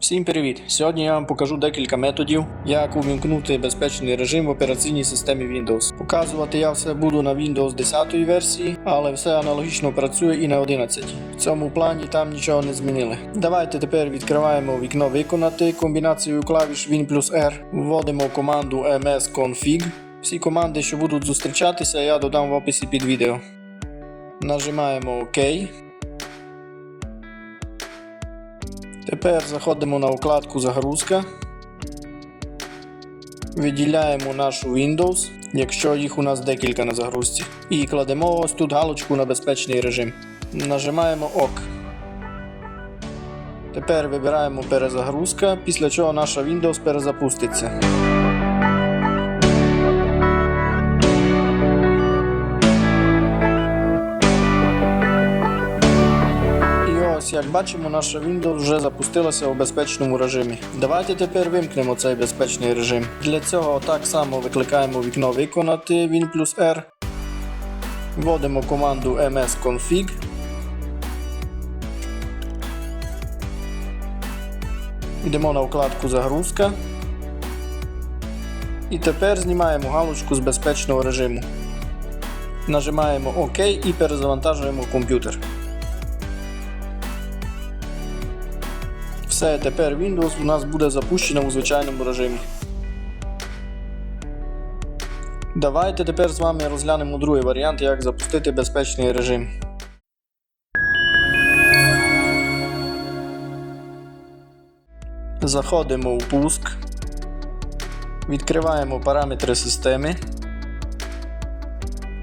Всім привіт! Сьогодні я вам покажу декілька методів, як увімкнути безпечний режим в операційній системі Windows. Показувати я все буду на Windows 10 версії, але все аналогічно працює і на 11. В цьому плані там нічого не змінили. Давайте тепер відкриваємо вікно виконати комбінацією клавіш Win плюс R, вводимо команду msconfig. Всі команди, що будуть зустрічатися, я додам в описі під відео. Нажимаємо ОК. Тепер заходимо на вкладку Загрузка. Виділяємо нашу Windows, якщо їх у нас декілька на загрузці. І кладемо ось тут галочку на безпечний режим. Нажимаємо ОК. Тепер вибираємо перезагрузка, після чого наша Windows перезапуститься. Ось, як бачимо, наша Windows вже запустилася у безпечному режимі. Давайте тепер вимкнемо цей безпечний режим. Для цього так само викликаємо вікно виконати Win плюс R. Вводимо команду msconfig. Йдемо на вкладку Загрузка. І тепер знімаємо галочку з безпечного режиму. Нажимаємо ОК і перезавантажуємо комп'ютер. Все, тепер Windows у нас буде запущено у звичайному режимі. Давайте тепер з вами розглянемо другий варіант, як запустити безпечний режим. Заходимо у пуск. Відкриваємо параметри системи.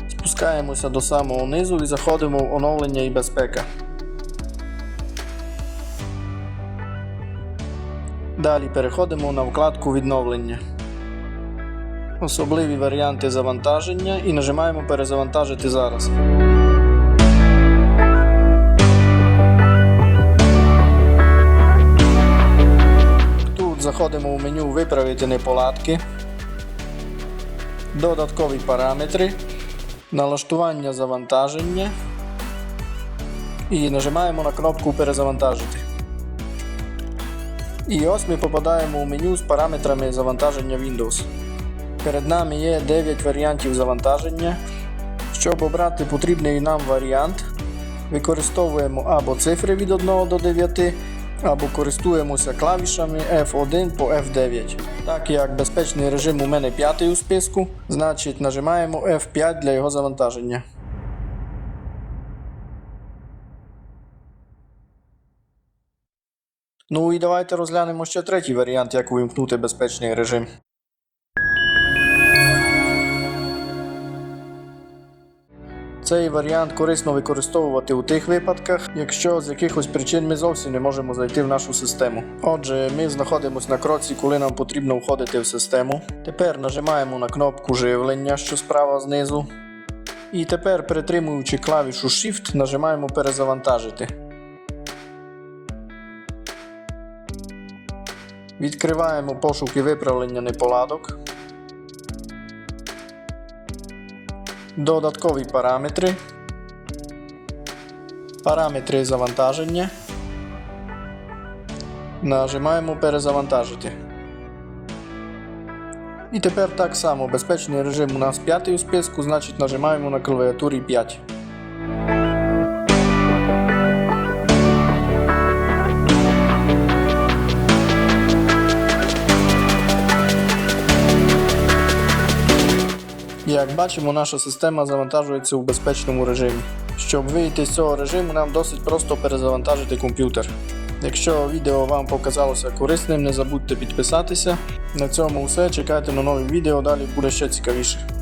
Спускаємося до самого низу і заходимо в оновлення і безпека. Далі переходимо на вкладку відновлення. Особливі варіанти завантаження і нажимаємо перезавантажити зараз. Тут заходимо в меню Виправити неполадки, додаткові параметри, налаштування завантаження і нажимаємо на кнопку Перезавантажити. І ось ми попадаємо у меню з параметрами завантаження Windows. Перед нами є 9 варіантів завантаження. Щоб обрати потрібний нам варіант, використовуємо або цифри від 1 до 9, або користуємося клавішами F1 по F9. Так як безпечний режим у мене п'ятий у списку, значить нажимаємо F5 для його завантаження. Ну і давайте розглянемо ще третій варіант, як увімкнути безпечний режим. Цей варіант корисно використовувати у тих випадках, якщо з якихось причин ми зовсім не можемо зайти в нашу систему. Отже, ми знаходимося на кроці, коли нам потрібно входити в систему. Тепер нажимаємо на кнопку живлення, що справа знизу. І тепер, притримуючи клавішу Shift, нажимаємо перезавантажити. Відкриваємо пошук і виправлення неполадок. Додаткові параметри. Параметри завантаження. Нажимаємо перезавантажити. І тепер так само безпечний режим у нас п'ятий у списку, значить нажимаємо на клавіатурі 5. Як бачимо, наша система завантажується у безпечному режимі. Щоб вийти з цього режиму, нам досить просто перезавантажити комп'ютер. Якщо відео вам показалося корисним, не забудьте підписатися. На цьому все. Чекайте на нові відео, далі буде ще цікавіше.